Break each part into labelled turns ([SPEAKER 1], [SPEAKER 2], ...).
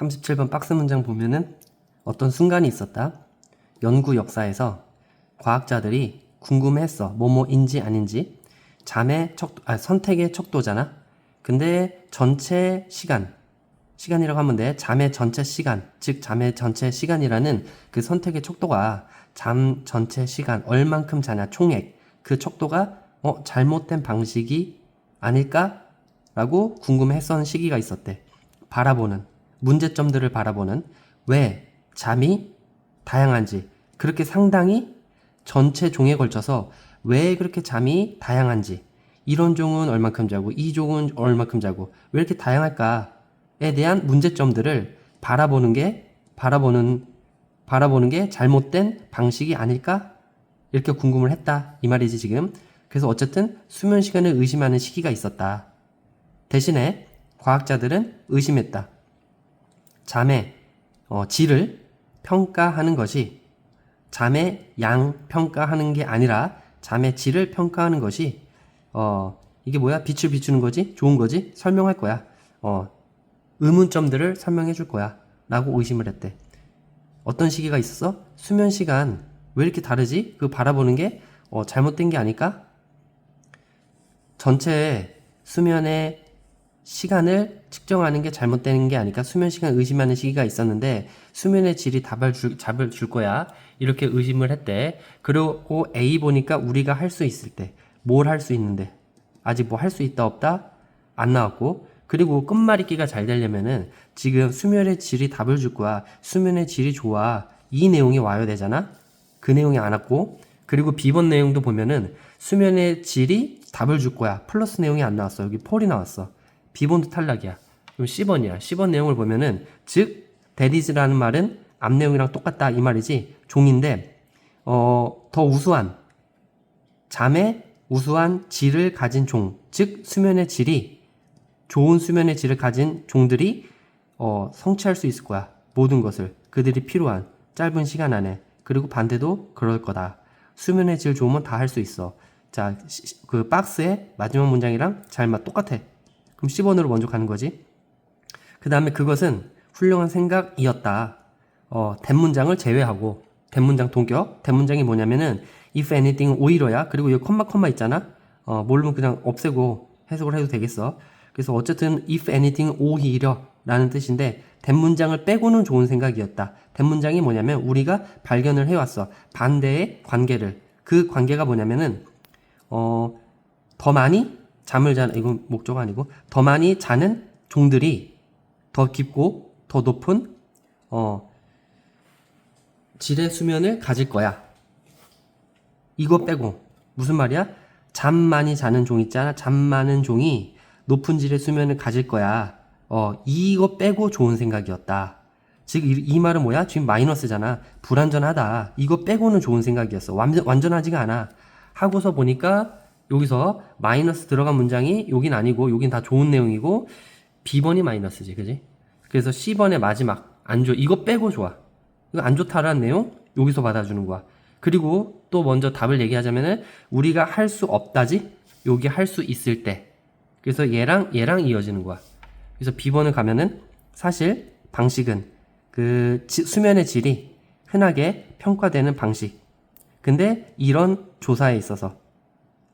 [SPEAKER 1] 37번 박스 문장 보면은 어떤 순간이 있었다. 연구 역사에서 과학자들이 궁금했어. 뭐뭐인지 아닌지. 잠의 척도, 아, 선택의 척도잖아. 근데 전체 시간, 시간이라고 하면 돼. 잠의 전체 시간, 즉 잠의 전체 시간이라는 그 선택의 척도가 잠 전체 시간 얼만큼 자냐 총액 그 척도가 어 잘못된 방식이 아닐까 라고 궁금했던 시기가 있었대. 바라보는 문제점들을 바라보는 왜 잠이 다양한지 그렇게 상당히 전체 종에 걸쳐서 왜 그렇게 잠이 다양한지 이런 종은 얼만큼 자고 이 종은 얼만큼 자고 왜 이렇게 다양할까에 대한 문제점들을 바라보는 게 바라보는 바라보는 게 잘못된 방식이 아닐까 이렇게 궁금을 했다. 이 말이지 지금. 그래서 어쨌든 수면 시간을 의심하는 시기가 있었다. 대신에 과학자들은 의심했다 잠의 어, 질을 평가하는 것이 잠의 양 평가하는 게 아니라 잠의 질을 평가하는 것이 어 이게 뭐야? 빛을 비추는 거지? 좋은 거지? 설명할 거야. 어 의문점들을 설명해 줄 거야. 라고 의심을 했대. 어떤 시기가 있었어? 수면 시간. 왜 이렇게 다르지? 그 바라보는 게 어, 잘못된 게 아닐까? 전체 수면의 시간을 측정하는 게 잘못되는 게 아닐까? 수면 시간 의심하는 시기가 있었는데 수면의 질이 답을 줄, 답을 줄 거야. 이렇게 의심을 했대. 그리고 A 보니까 우리가 할 수 있을 때 뭘 할 수 있는데? 아직 뭐 할 수 있다 없다? 안 나왔고. 그리고 끝말잇기가 잘 되려면은 지금 수면의 질이 답을 줄 거야. 수면의 질이 좋아. 이 내용이 와야 되잖아? 그 내용이 안 왔고. 그리고 B번 내용도 보면은 수면의 질이 답을 줄 거야. 플러스 내용이 안 나왔어. 여기 폴이 나왔어 B번도 탈락이야 그럼 C번이야 C번 내용을 보면은 즉 데리즈라는 말은 앞 내용이랑 똑같다 이 말이지 종인데 어 더 우수한 잠의 우수한 질을 가진 종, 즉 수면의 질이 좋은 수면의 질을 가진 종들이 어, 성취할 수 있을 거야. 모든 것을 그들이 필요한 짧은 시간 안에 그리고 반대도 그럴 거다. 수면의 질 좋으면 다 할 수 있어. 자, 시- 그 박스의 마지막 문장이랑 잘맞 똑같아. 그럼 10번으로 먼저 가는 거지. 그 다음에 그것은 훌륭한 생각이었다. 어, 대문장을 제외하고 대문장 동격. 대문장이 뭐냐면은 if anything 오히려야. 그리고 여기 콤마 콤마 있잖아. 어, 모르면 그냥 없애고 해석을 해도 되겠어. 그래서 어쨌든 if anything 오히려라는 뜻인데 대문장을 빼고는 좋은 생각이었다. 대문장이 뭐냐면 우리가 발견을 해왔어. 반대의 관계를. 그 관계가 뭐냐면은 어, 더 많이 잠을 자는 이건 목적 아니고 더 많이 자는 종들이 더 깊고 더 높은 어, 질의 수면을 가질 거야. 이거 빼고 무슨 말이야? 잠 많이 자는 종 있잖아. 잠 많은 종이 높은 질의 수면을 가질 거야. 어, 이거 빼고 좋은 생각이었다. 즉, 이, 이 말은 뭐야? 지금 마이너스잖아. 불완전하다. 이거 빼고는 좋은 생각이었어. 완전, 완전하지가 않아. 하고서 보니까 여기서 마이너스 들어간 문장이 여긴 아니고 여긴 다 좋은 내용이고 B번이 마이너스지. 그지? 그래서 C번의 마지막 안 좋아. 이거 빼고 좋아. 이거 안 좋다라는 내용 여기서 받아주는 거야. 그리고 또 먼저 답을 얘기하자면은 우리가 할 수 없다지 여기 할 수 있을 때 그래서 얘랑 얘랑 이어지는 거야. 그래서 B번을 가면은 사실 방식은 그 지- 수면의 질이 흔하게 평가되는 방식. 근데 이런 조사에 있어서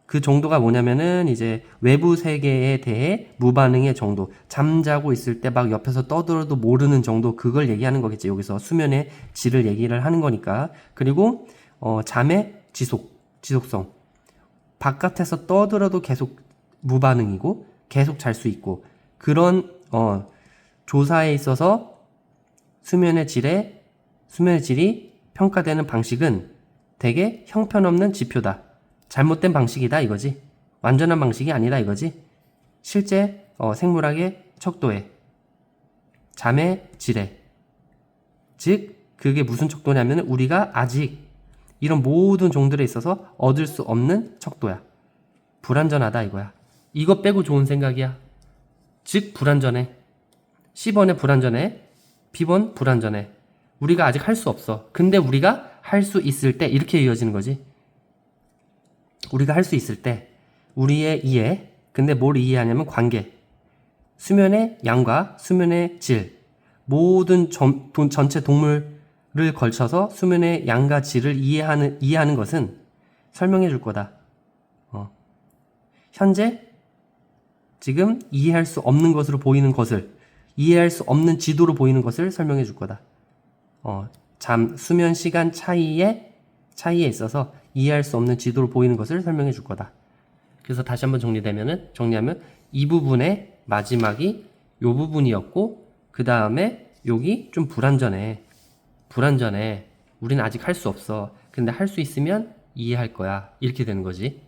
[SPEAKER 1] 그 정도가 뭐냐면은 이제 외부 세계에 대해 무반응의 정도 잠자고 있을 때 막 옆에서 떠들어도 모르는 정도 그걸 얘기하는 거겠지. 여기서 수면의 질을 얘기를 하는 거니까. 그리고 어 잠의 지속 지속성. 바깥에서 떠들어도 계속 무반응이고 계속 잘 수 있고 그런 어 조사에 있어서 수면의 질에 수면의 질이 평가되는 방식은 되게 형편없는 지표다. 잘못된 방식이다 이거지. 완전한 방식이 아니다 이거지. 실제 어, 생물학의 척도에 잠의 질에 즉 그게 무슨 척도냐면 우리가 아직 이런 모든 종들에 있어서 얻을 수 없는 척도야. 불완전하다 이거야. 이거 빼고 좋은 생각이야. 즉 불완전해. C번에 불완전해. B번 불완전해. 우리가 아직 할 수 없어. 근데 우리가 할 수 있을 때 이렇게 이어지는 거지. 우리가 할 수 있을 때 우리의 이해 근데 뭘 이해하냐면 관계 수면의 양과 수면의 질 모든 전, 돈- 전체 동물을 걸쳐서 수면의 양과 질을 이해하는, 이해하는 것은 설명해 줄 거다. 어. 현재 지금 이해할 수 없는 것으로 보이는 것을 이해할 수 없는 지도로 보이는 것을 설명해 줄 거다. 어, 잠, 수면 시간 차이에 차이에 있어서 이해할 수 없는 지도로 보이는 것을 설명해 줄 거다. 그래서 다시 한번 정리되면은 정리하면 이 부분의 마지막이 요 부분이었고 그 다음에 여기 좀 불완전해. 불완전해. 우리는 아직 할 수 없어. 근데 할 수 있으면 이해할 거야. 이렇게 되는 거지.